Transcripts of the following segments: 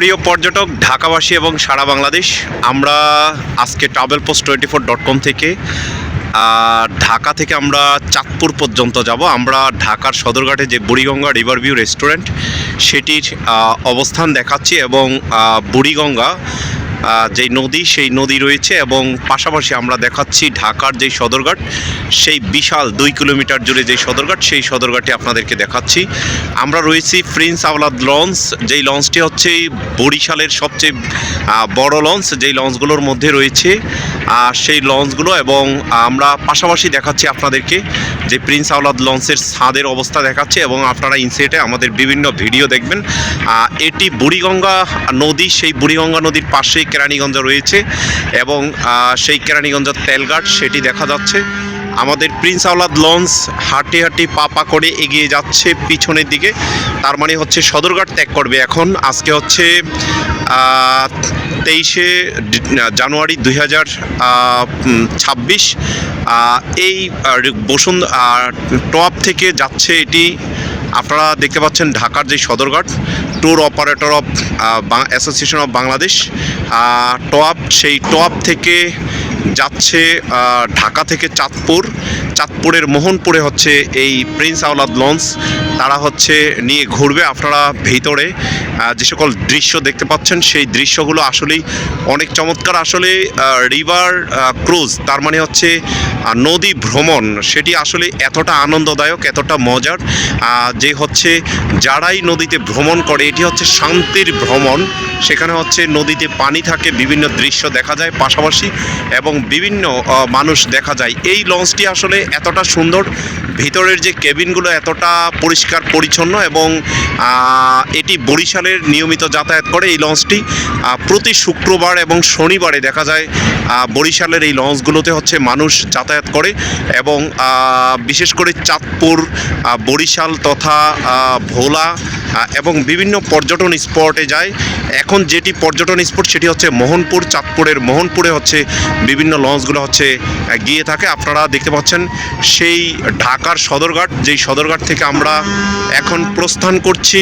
প্রিয় পর্যটক, ঢাকাবাসী এবং সারা বাংলাদেশ, আমরা আজকে travel post twenty four dot com থেকে ঢাকা থেকে আমরা চাঁদপুর পর্যন্ত যাব। আমরা ঢাকার সদরঘাটে যে বুড়িগঙ্গা রিভার ভিউ রেস্টুরেন্ট, সেটির অবস্থান দেখাচ্ছি এবং বুড়িগঙ্গা যেই নদী সেই নদী রয়েছে এবং পাশাপাশি আমরা দেখাচ্ছি ঢাকার যেই সদরঘাট সেই বিশাল দুই কিলোমিটার জুড়ে যেই সদরঘাট সেই সদরঘাটে আপনাদেরকে দেখাচ্ছি। আমরা রয়েছি প্রিন্স আওলাদ লঞ্চ যেই লঞ্চটি হচ্ছে বরিশালের সবচেয়ে বড় লঞ্চ যেই লঞ্চগুলোর মধ্যে রয়েছে। আহ, সেই লঞ্চগুলো এবং আমরা পাশাপাশি দেখাচ্ছি আপনাদেরকে যে প্রিন্স আওলাদ লঞ্চের ছাদের অবস্থা দেখাচ্ছে এবং আপনারা ইনসেটে আমাদের বিভিন্ন ভিডিও দেখবেন। এটি বুড়িগঙ্গা নদী সেই বুড়িগঙ্গা নদীর পাশেই কেরানীগঞ্জ রয়েছে এবং সেই কেরানীগঞ্জ তেলঘাট, সেটি দেখা যাচ্ছে। আমাদের প্রিন্স আওলাদ লঞ্চ হাঁটি হাঁটি পা পা করে এগিয়ে যাচ্ছে পিছনের দিকে। তার মানে হচ্ছে সদরঘাট ত্যাগ করবে এখন। আজকে হচ্ছে তেইশে জানুয়ারি দুই হাজার ছাব্বিশ। এই বসুন্ধ টপ থেকে যাচ্ছে এটি আপনারা দেখতে পাচ্ছেন ঢাকার যে Sadarghat tour operator of association of Bangladesh top সেই টপ থেকে যাচ্ছে ঢাকা থেকে চাঁদপুর। চাঁদপুরের মোহনপুরে হচ্ছে এই প্রিন্স আওলাদ লঞ্চ তারা হচ্ছে নিয়ে ঘুরবে। আপনারা ভিতরে যে সকল দৃশ্য দেখতে পাচ্ছেন, সেই দৃশ্যগুলো আসলেই অনেক চমৎকার। আসলে রিভার ক্রুজ, তার মানে হচ্ছে নদী ভ্রমণ, সেটি আসলে এতটা আনন্দদায়ক, এতটা মজার যে হচ্ছে, যারাই নদীতে ভ্রমণ করে, এটি হচ্ছে শান্তির ভ্রমণ। সেখানে হচ্ছে, নদীতে পানি থাকে, বিভিন্ন দৃশ্য দেখা যায় পাশাপাশি, এবং বিভিন্ন মানুষ দেখা যায়। এই লঞ্চটি আসলে এতটা সুন্দর, ভিতরের যে কেবিনগুলো এতটা পরিষ্কার, পরিচ্ছন্ন এবং এটি বরিশালের নিয়মিত যাতায়াত করে এই লঞ্চটি প্রতি শুক্রবার এবং শনিবারে দেখা যায় বরিশালের এই লঞ্চগুলোতে হচ্ছে মানুষ যাতায়াত করে এবং বিশেষ করে চাঁদপুর বরিশাল তথা ভোলা এবং বিভিন্ন পর্যটন স্পটে যায়। এখন যেটি পর্যটন স্পট সেটি হচ্ছে মোহনপুর, চাঁদপুরের মোহনপুরে হচ্ছে বিভিন্ন লঞ্চগুলো হচ্ছে গিয়ে থাকে। আপনারা দেখতে পাচ্ছেন সেই ঢাকার সদরঘাট, যেই সদরঘাট থেকে আমরা এখন প্রস্থান করছি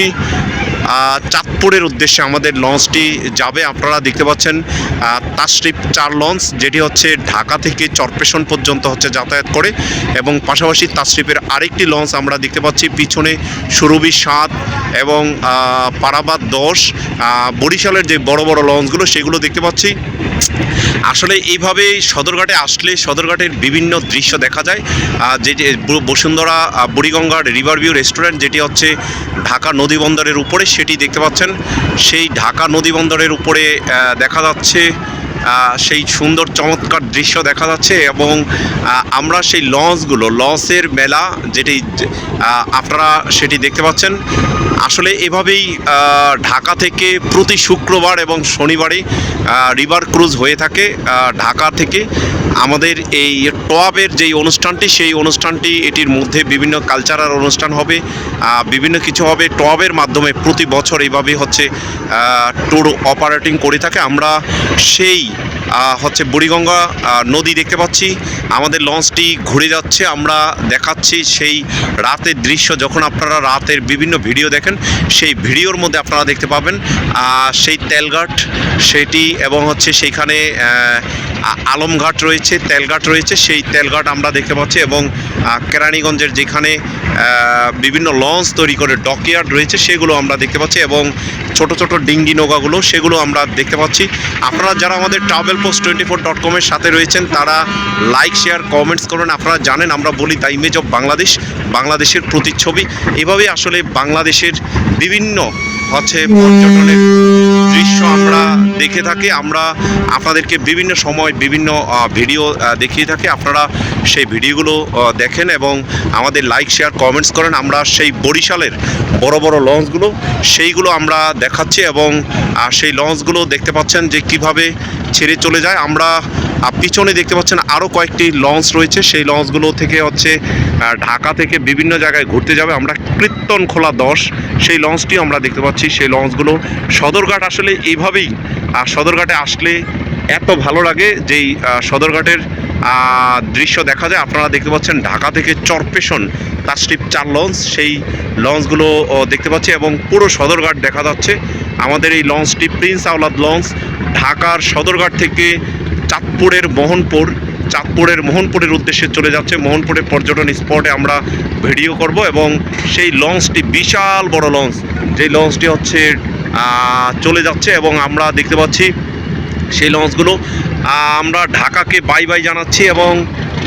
চাঁদপুরের উদ্দেশ্যে আমাদের লঞ্চটি যাবে। আপনারা দেখতে পাচ্ছেন তাশরিফ চার লঞ্চ, যেটি হচ্ছে ঢাকা থেকে চরপেশন পর্যন্ত হচ্ছে যাতায়াত করে এবং পাশাপাশি তাশরিফের আরেকটি লঞ্চ আমরা দেখতে পাচ্ছি, পিছনে সুরভি সাত এবং পারাবাদ দশ। বরিশালের যে বড় বড় লঞ্চগুলো, সেগুলো দেখতে পাচ্ছি। আসলে এইভাবে সদরঘাটে আসলে সদরঘাটের বিভিন্ন দৃশ্য দেখা যায়। যে বসুন্ধরা বুড়িগঙ্গার রিভার ভিউ রেস্টুরেন্ট, যেটি হচ্ছে ঢাকা নদী বন্দরের উপরে, সেটি দেখতে পাচ্ছেন। সেই ঢাকা নদী বন্দরের উপরে দেখা যাচ্ছে সেই সুন্দর চমৎকার দৃশ্য দেখা যাচ্ছে এবং আমরা সেই লঞ্চগুলো, লঞ্চের মেলা যেটি আপনারা সেটি দেখতে পাচ্ছেন। আসলে এভাবেই ঢাকা থেকে প্রতি শুক্রবার এবং শনিবারে রিভার ক্রুজ হয়ে থাকে ঢাকা থেকে। আমাদের এই টপের যেই অনুষ্ঠানটি, সেই অনুষ্ঠানটি, এটির মধ্যে বিভিন্ন কালচারাল অনুষ্ঠান হবে বিভিন্ন কিছু হবে। টপের মাধ্যমে প্রতি বছর এইভাবে হচ্ছে ট্যুর অপারেটিং করে থাকে। আমরা সেই হচ্ছে বুড়িগঙ্গা নদী দেখতে পাচ্ছি। আমাদের লঞ্চটি ঘুরে যাচ্ছে, আমরা দেখাচ্ছি সেই রাতের দৃশ্য। যখন আপনারা রাতের বিভিন্ন ভিডিও দেখেন, সেই ভিডিওর মধ্যে আপনারা দেখতে পাবেন সেই তেলঘাট, সেটি এবং হচ্ছে সেইখানে আলমঘাট রয়েছে, তেলঘাট রয়েছে, সেই তেলঘাট আমরা দেখতে পাচ্ছি এবং কেরানীগঞ্জের যেখানে বিভিন্ন লঞ্চ তৈরি করে ডকইয়ার্ড রয়েছে, সেগুলো আমরা দেখতে পাচ্ছি এবং ছোট ছোট ডিঙ্গি নৌকাগুলো, সেগুলো আমরা দেখতে পাচ্ছি। আপনারা যারা আমাদের travel post twenty four dot কমের সাথে রয়েছেন, তারা লাইক শেয়ার কমেন্টস করবেন। আপনারা জানেন, আমরা বলি দ্য ইমেজ অফ বাংলাদেশ বাংলাদেশের প্রতিচ্ছবি। এভাবেই আসলে বাংলাদেশের বিভিন্ন, হচ্ছে, পর্যটনের দৃশ্য আমরা দেখে থাকি, আমরা আপনাদেরকে বিভিন্ন সময় বিভিন্ন ভিডিও দেখিয়ে থাকি। আপনারা সেই ভিডিওগুলো দেখেন এবং আমাদের লাইক শেয়ার কমেন্টস করেন। আমরা সেই বরিশালের বড় বড় লঞ্চগুলো, সেইগুলো আমরা দেখাচ্ছি এবং সেই লঞ্চগুলো দেখতে পাচ্ছেন যে কীভাবে ছেড়ে চলে যায়। আমরা পিছনে দেখতে পাচ্ছেন আরও কয়েকটি লঞ্চ রয়েছে। সেই লঞ্চগুলো থেকে হচ্ছে ঢাকা থেকে বিভিন্ন জায়গায় ঘুরতে যাবে। আমরা কীর্তন খোলা দশ। সেই লঞ্চটি আমরা দেখতে পাচ্ছি। সেই লঞ্চগুলো সদরঘাট আসলে এইভাবেই আর সদরঘাটে আসলে এত ভালো লাগে যেই সদরঘাটের দৃশ্য দেখা যায়। আপনারা দেখতে পাচ্ছেন ঢাকা থেকে চরপেশন তাস্টিপ চার লঞ্চ। সেই লঞ্চগুলো দেখতে পাচ্ছি এবং পুরো সদরঘাট দেখা যাচ্ছে। আমাদের এই লঞ্চটি প্রিন্স আওলাদ লঞ্চ। ঢাকার সদরঘাট থেকে চাঁদপুরের মোহনপুর, চাঁদপুরের মোহনপুরের উদ্দেশ্যে চলে যাচ্ছে। মোহনপুরের পর্যটন স্পটে আমরা ভিডিও করব এবং সেই লঞ্চটি, বিশাল বড় লঞ্চ, যেই লঞ্চটি হচ্ছে চলে যাচ্ছে এবং আমরা দেখতে পাচ্ছি সেই লঞ্চগুলো। আমরা ঢাকাকে বাই বাই জানাচ্ছি এবং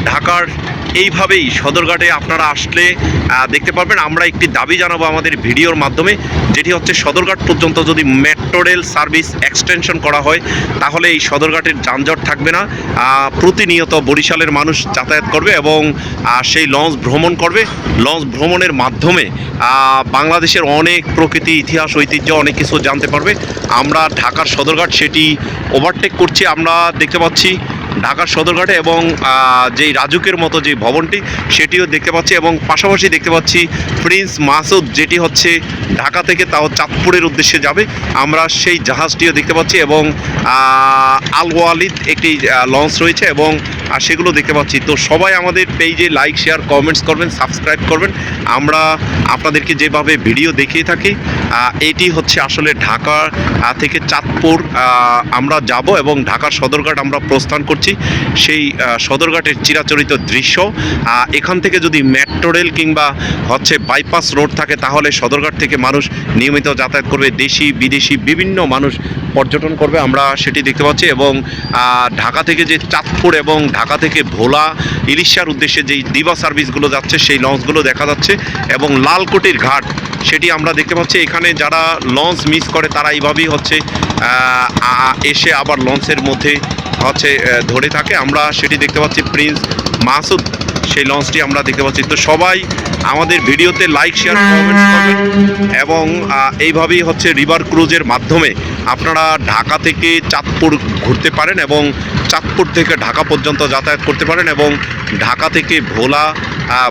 ঢাকার এইভাবেই সদরঘাটে আপনারা আসলে দেখতে পারবেন। আমরা একটি দাবি জানাব আমাদের ভিডিওর মাধ্যমে, যেটি হচ্ছে সদরঘাট পর্যন্ত যদি মেট্রো রেল সার্ভিস এক্সটেনশন করা হয়, তাহলে এই সদরঘাটের যানজট থাকবে না। প্রতিনিয়ত বরিশালের মানুষ যাতায়াত করবে এবং সেই লঞ্চ ভ্রমণ করবে। লঞ্চ ভ্রমণের মাধ্যমে বাংলাদেশের অনেক প্রকৃতি, ইতিহাস, ঐতিহ্য, অনেক কিছু জানতে পারবে। আমরা ঢাকার সদরঘাট, সেটি ওভারটেক করছি। আমরা দেখতে পাচ্ছি ঢাকার সদরঘাটে এবং যেই রাজুকের মতো যে ভবনটি, সেটিও দেখতে পাচ্ছি এবং পাশাপাশি দেখতে পাচ্ছি প্রিন্স মাসুদ, যেটি হচ্ছে ঢাকা থেকে তাও চাঁদপুরের উদ্দেশ্যে যাবে। আমরা সেই জাহাজটিও দেখতে পাচ্ছি এবং আলওয়ালিদ আল ওয়ালিদ একটি লঞ্চ রয়েছে এবং আর সেগুলো দেখতে পাচ্ছি। তো সবাই আমাদের পেজে লাইক শেয়ার কমেন্টস করবেন সাবস্ক্রাইব করবেন। আমরা আপনাদেরকে যেভাবে ভিডিও দেখিয়ে থাকি এটি হচ্ছে আসলে ঢাকা থেকে চাঁদপুর আমরা যাব এবং ঢাকার সদরঘাট আমরা প্রস্থান করছি। সেই সদরঘাটের চিরাচরিত দৃশ্য এখান থেকে যদি মেট্রো রেল কিংবা হচ্ছে বাইপাস রোড থাকে, তাহলে সদরঘাট থেকে মানুষ নিয়মিত যাতায়াত করবে। দেশি, বিদেশি বিভিন্ন মানুষ পর্যটন করবে। আমরা সেটি দেখতে পাচ্ছি এবং ঢাকা থেকে যে চাঁদপুর এবং ঢাকা থেকে ভোলা ইলিশার উদ্দেশ্যে যেই দিবা সার্ভিসগুলো যাচ্ছে, সেই লঞ্চগুলো দেখা যাচ্ছে এবং লালকোটির ঘাট, সেটি আমরা দেখতে পাচ্ছি। এখানে যারা লঞ্চ মিস করে, তারা এইভাবেই হচ্ছে এসে আবার লঞ্চের মধ্যে হচ্ছে ধরে থাকে। আমরা সেটি দেখতে পাচ্ছি, প্রিন্স মাসুদ, সেই লঞ্চটি আমরা দেখতে পাচ্ছি। তো সবাই আমাদের ভিডিওতে লাইক শেয়ার কমেন্টস করবেন এবং এইভাবেই হচ্ছে রিভার ক্রুজের মাধ্যমে আপনারা ঢাকা থেকে চাঁদপুর ঘুরতে পারেন এবং চাঁদপুর থেকে ঢাকা পর্যন্ত যাতায়াত করতে পারেন এবং ঢাকা থেকে ভোলা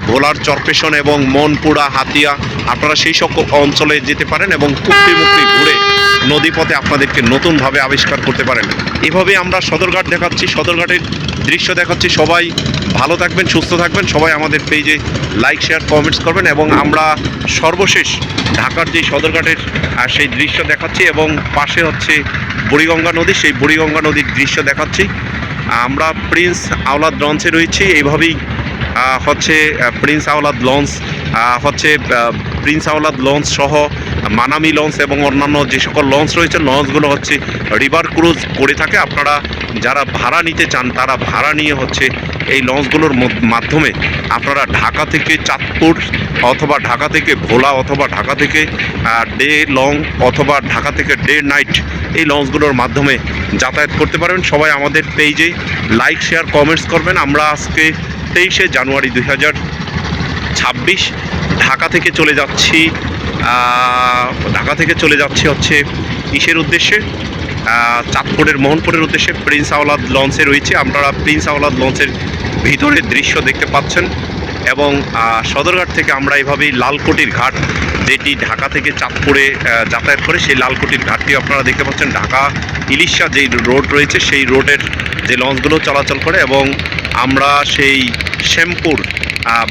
ভোলার চরপেশন এবং মনপুরা হাতিয়া আপনারা সেই সকল অঞ্চলে যেতে পারেন এবং কুপড়ি মুকড়ি ঘুরে নদীপথে আপনাদেরকে নতুনভাবে আবিষ্কার করতে পারেন। এভাবে আমরা সদরঘাট দেখাচ্ছি। সদরঘাটের দৃশ্য দেখাচ্ছি। সবাই ভালো থাকবেন, সুস্থ থাকবেন। সবাই আমাদের পেজে লাইক শেয়ার কমেন্টস করবেন এবং আমরা সর্বশেষ ঢাকার যে সদরঘাটের সেই দৃশ্য দেখাচ্ছি এবং পাশে হচ্ছে বুড়িগঙ্গা নদী, সেই বুড়িগঙ্গা নদীর দৃশ্য দেখাচ্ছি। আমরা প্রিন্স আওলাদ লঞ্চে রয়েছি, এইভাবেই হচ্ছে প্রিন্স আওলাদ লঞ্চ হচ্ছে প্রিন্স আওলাদ লঞ্চ সহ মানামি লঞ্চ এবং অন্যান্য যে সকল লঞ্চ রয়েছে, লঞ্চগুলো হচ্ছে রিভার ক্রুজ করে থাকে। আপনারা যারা ভাড়া নিতে চান, তারা ভাড়া নিয়ে হচ্ছে এই লঞ্চগুলোর মাধ্যমে আপনারা ঢাকা থেকে চাঁদপুর অথবা ঢাকা থেকে ভোলা অথবা ঢাকা থেকে ডে লং অথবা ঢাকা থেকে ডে নাইট এই লঞ্চগুলোর মাধ্যমে যাতায়াত করতে পারবেন। সবাই আমাদের পেজে লাইক, শেয়ার, কমেন্টস করবেন। আমরা আজকে তেইশে জানুয়ারি দুই হাজার ছাব্বিশ ঢাকা থেকে চলে যাচ্ছি ঢাকা থেকে চলে যাচ্ছি হচ্ছে ইসের উদ্দেশ্যে। চাঁদপুরের, মোহনপুরের উদ্দেশ্যে প্রিন্স আওলাদ লঞ্চে রয়েছে। আপনারা প্রিন্স আওলাদ লঞ্চের ভিতরের দৃশ্য দেখতে পাচ্ছেন এবং সদরঘাট থেকে আমরা এভাবেই লালকুটির ঘাট যেটি ঢাকা থেকে চাঁদপুরে যাতায়াত করে, সেই লালকুটির ঘাটটি আপনারা দেখতে পাচ্ছেন। ঢাকা ইলিশা যেই রোড রয়েছে, সেই রোডের যে লঞ্চগুলো চলাচল করে এবং আমরা সেই শ্যামপুর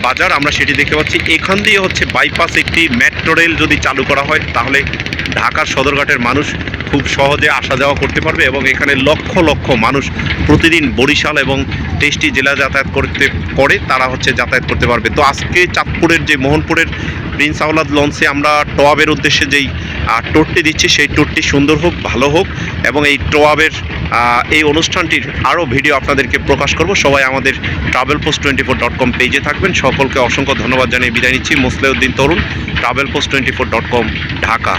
বাজার, আমরা সেটি দেখতে পাচ্ছি। এখান দিয়ে হচ্ছে বাইপাস একটি মেট্রো রেল যদি চালু করা হয়, তাহলে ঢাকার সদরঘাটের মানুষ খুব সহজে আসা যাওয়া করতে পারবে এবং এখানে লক্ষ লক্ষ মানুষ প্রতিদিন বরিশাল এবং টেস্টি জেলা যাতায়াত করতে করে, তারা হচ্ছে যাতায়াত করতে পারবে। তো আজকে চাঁদপুরের যে মোহনপুরের প্রিন্স আওলাদ লঞ্চে আমরা টোয়াবের উদ্দেশ্যে যেই টোরটি দিচ্ছি, সেই টোরটি সুন্দর হোক, ভালো হোক এবং এই টোয়াবের এই অনুষ্ঠানটির আরও ভিডিও আপনাদেরকে প্রকাশ করব। সবাই আমাদের travel post twenty four dot com পেজে থাকবেন। সকলকে অসংখ্য ধন্যবাদ জানিয়ে বিদায় নিচ্ছি। Mosleuddin Tarun travel post twenty four dot com Dhaka.